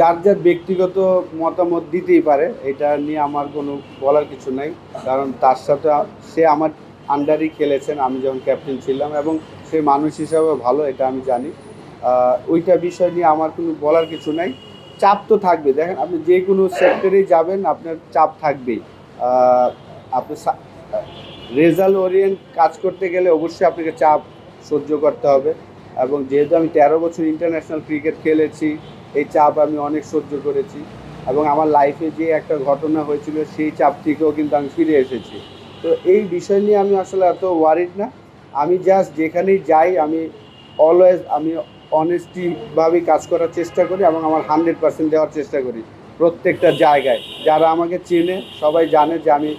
যার যার ব্যক্তিগত মতামত দিতেই পারে, এটা নিয়ে আমার কোনো বলার কিছু নাই। কারণ তার সাথে সে আমার আন্ডারই খেলেছেন, আমি যখন ক্যাপ্টেন ছিলাম এবং সে মানুষ হিসাবে ভালো, এটা আমি জানি। ওইটা বিষয় নিয়ে আমার কোনো বলার কিছু নাই। চাপ তো থাকবে। দেখেন, আপনি যে কোনো সেক্টরেই যাবেন, আপনার চাপ থাকবেই। আপনি রেজাল্ট ওরিয়েন্ট কাজ করতে গেলে অবশ্যই আপনাকে চাপ সহ্য করতে হবে। এবং যেহেতু আমি তেরো বছর ইন্টারন্যাশনাল ক্রিকেট খেলেছি এই চাপ আমি অনেক সহ্য করেছি এবং আমার লাইফে যে একটা ঘটনা হয়েছিল সেই চাপ থেকেও কিন্তু আমি ফিরে এসেছি। তো এই বিষয় নিয়ে আমি আসলে এত ওয়ারিড না। আমি জাস্ট যেখানেই যাই আমি অলওয়েজ আমি অনেস্টিভাবেই কাজ করার চেষ্টা করি এবং আমার হান্ড্রেড পার্সেন্ট দেওয়ার চেষ্টা করি প্রত্যেকটা জায়গায়। যারা আমাকে চেনে সবাই জানে যে আমি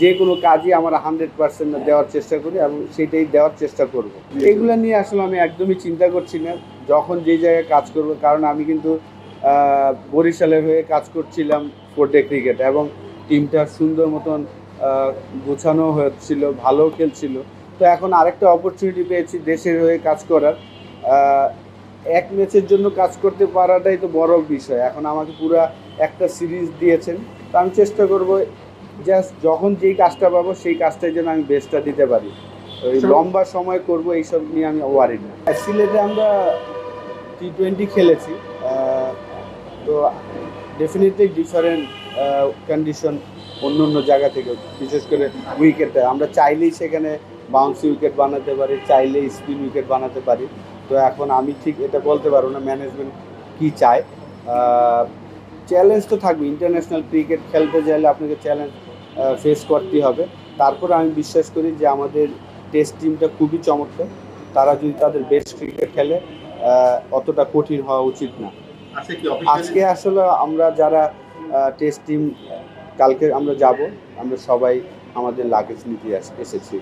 যে কোনো কাজই আমরা হান্ড্রেড পার্সেন্ট দেওয়ার চেষ্টা করি এবং সেটাই দেওয়ার চেষ্টা করব। এগুলো নিয়ে আসলে আমি একদমই চিন্তা করছি না। যখন যেই জায়গায় কাজ করব কারণ আমি কিন্তু বরিশালের হয়ে কাজ করছিলাম ফোর্ডে ক্রিকেট এবং টিমটা সুন্দর মতন গোছানো হচ্ছিল ভালো খেলছিল। তো এখন আরেকটা অপরচুনিটি পেয়েছি দেশের হয়ে কাজ করার। এক ম্যাচের জন্য কাজ করতে পারাটাই তো বড় বিষয়। এখন আমাকে পুরো একটা সিরিজ দিয়েছেন। তো আমি চেষ্টা করব জাস্ট যখন যেই কাজটা পাবো সেই কাজটাই যেন আমি বেস্টটা দিতে পারি। ওই লম্বা সময় করব এইসব নিয়ে আমি ওয়ারি না। সিলেটে আমরা টি টোয়েন্টি খেলেছি তো ডেফিনেটলি ডিফারেন্ট কন্ডিশন অন্য অন্য জায়গা থেকে, বিশেষ করে উইকেটে আমরা চাইলেই সেখানে বাউন্সি উইকেট বানাতে পারি, চাইলেই স্পিন উইকেট বানাতে পারি। তো এখন আমি ঠিক এটা বলতে পারব না ম্যানেজমেন্ট কি চায়। চ্যালেঞ্জ তো থাকবে ইন্টারন্যাশনাল ক্রিকেট খেলতে চাইলে আপনাকে চ্যালেঞ্জ ফেস করতেই হবে। তারপর আমি বিশ্বাস করি যে আমাদের টেস্ট টিমটা খুবই চমৎকার। তারা যদি তাদের বেস্ট ক্রিকেট খেলে অতটা কঠিন হওয়া উচিত না। আজকে আসলে আমরা যারা টেস্ট টিম কালকে আমরা যাব আমরা সবাই আমাদের লাগেজ নিতে এসেছি।